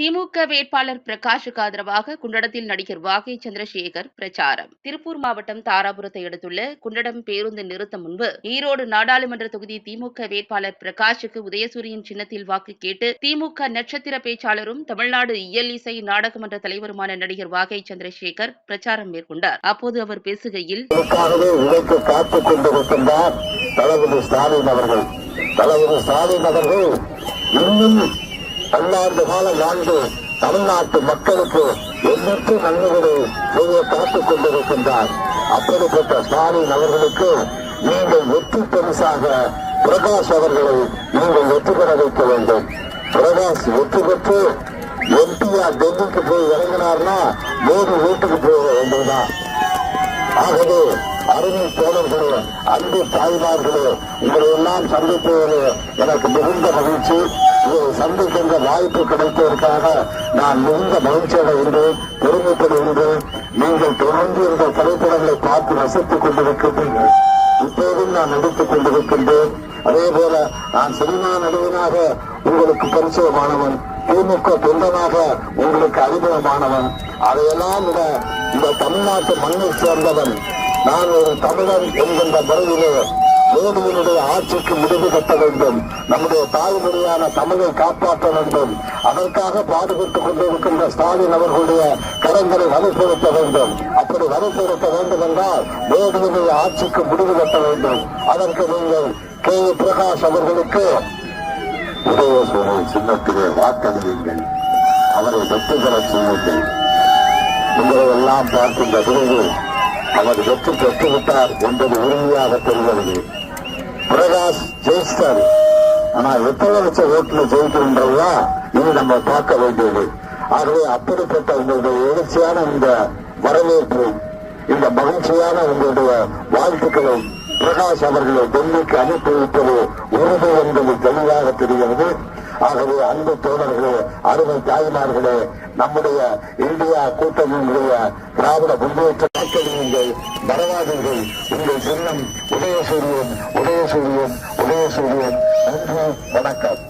திமுக வேட்பாளர் பிரகாஷுக்கு ஆதரவாக குண்டடத்தில் நடிகர் வாகை சந்திரசேகர் பிரச்சாரம். திருப்பூர் மாவட்டம் தாராபுரத்தை அடுத்துள்ள குண்டடம் பேருந்து நிறுத்தம் முன்பு ஈரோடு நாடாளுமன்ற தொகுதி திமுக வேட்பாளர் பிரகாஷுக்கு உதயசூரியன் சின்னத்தில் வாக்கு கேட்டு திமுக நட்சத்திர பேச்சாளரும் தமிழ்நாடு இயல் இசை நாடகமன்ற தலைவருமான நடிகர் வாகை சந்திரசேகர் பிரச்சாரம் மேற்கொண்டார். அப்போது அவர் பேசுகையில் தளபதி ஸ்டாலின் அவர்கள். தளபதி ஸ்டாலின் அவர்கள் இன்னும் பல்லாண்டு காலம் வாழ்ந்து தமிழ்நாட்டு மக்களுக்கு எண்ணற்ற நன்மைகளை செய்ய காத்துக் கொண்டிருக்கின்றார். அப்படிப்பட்ட ஸ்டாலின் அவர்களுக்கு நீங்கள் வெற்றி பரிசாக பிரகாஷ் அவர்களை நீங்கள் வெற்றி பெற வைக்க வேண்டும். பிரகாஷ் வெற்றி பெற்று எம்பிஆர் டெல்லிக்கு போய் இறங்கினார்னா மோடி வீட்டுக்கு போக வேண்டியதுதான். ஆகவே அருமை தோழர்களே அன்பு தாய்மார்களே உங்களை எல்லாம் சந்திப்பது எனக்கு மிகுந்த மகிழ்ச்சி. சந்திக்கின்ற வாய்ப்பு கிடைத்ததற்காக நான் மிகுந்த மகிழ்ச்சி அடைகின்றேன் இருந்தேன். நீங்கள் தொடர்ந்து இந்த திரைப்படங்களை பார்த்து ரசித்துக் கொண்டிருக்கின்றீர்கள். இப்போதும் நான் நடித்துக் கொண்டிருக்கின்றேன். அதே போல நான் சினிமா நடுவனாக உங்களுக்கு பரிச்சயமானவன் திமுக தொண்டனாக உங்களுக்கு அறிமுகமானவன். அதையெல்லாம் விட இந்த தமிழ்நாட்டு மண்ணை சேர்ந்தவன் நான் ஒரு தமிழன் என்கின்ற முறையிலே மோடியினுடைய ஆட்சிக்கு முடிவு கட்ட வேண்டும். நம்முடைய தாய்மொழியான தமிழை காப்பாற்ற வேண்டும். அதற்காக பாடுபட்டுக் கொண்டிருக்கின்ற ஸ்டாலின் அவர்களுடைய கடன்களை வலுப்படுத்த வேண்டும். அப்படி வலுப்படுத்த வேண்டும் என்றால் மோடியினுடைய ஆட்சிக்கு முடிவு கட்ட வேண்டும். அதற்கு நீங்கள் கே. பிரகாஷ் அவர்களுக்கு உதயசூரை சின்னத்திலே வாக்களியுங்கள். அவரை வெற்றி பெற செய்யுங்கள் உங்களை எல்லாம் பார்க்கின்ற பிறகு அவர் வெற்றி பெற்றுவிட்டார் என்பது உறுதியாக தெரிகிறது பிரகாஷ் ஜெயிச்சிட்டாரு. ஆனா எத்தனை லட்சம் ஓட்டுல ஜெயிக்கின்றதா இது நம்ம பார்க்க வேண்டியது. ஆகவே அப்படிப்பட்ட உங்களுடைய எழுச்சியான இந்த வரவேற்பு இந்த மகிழ்ச்சியான உங்களுடைய வாழ்த்துக்களை பிரகாஷ் அவர்களை டெல்லிக்கு அனுப்பி வைப்பது உறுதி என்பது தெளிவாக தெரிகிறது. ஆகவே அன்பு தோழர்களே அருமை தாய்மார்களே நம்முடைய இந்தியா கூட்டணியினுடைய திராவிட முன்னேற்ற வாக்களியுங்கள் வரவாதீர்கள் உங்கள் சின்னம் உதயசூரியன் உதயசூரியன் உதயசூரியன். நன்றி வணக்கம்.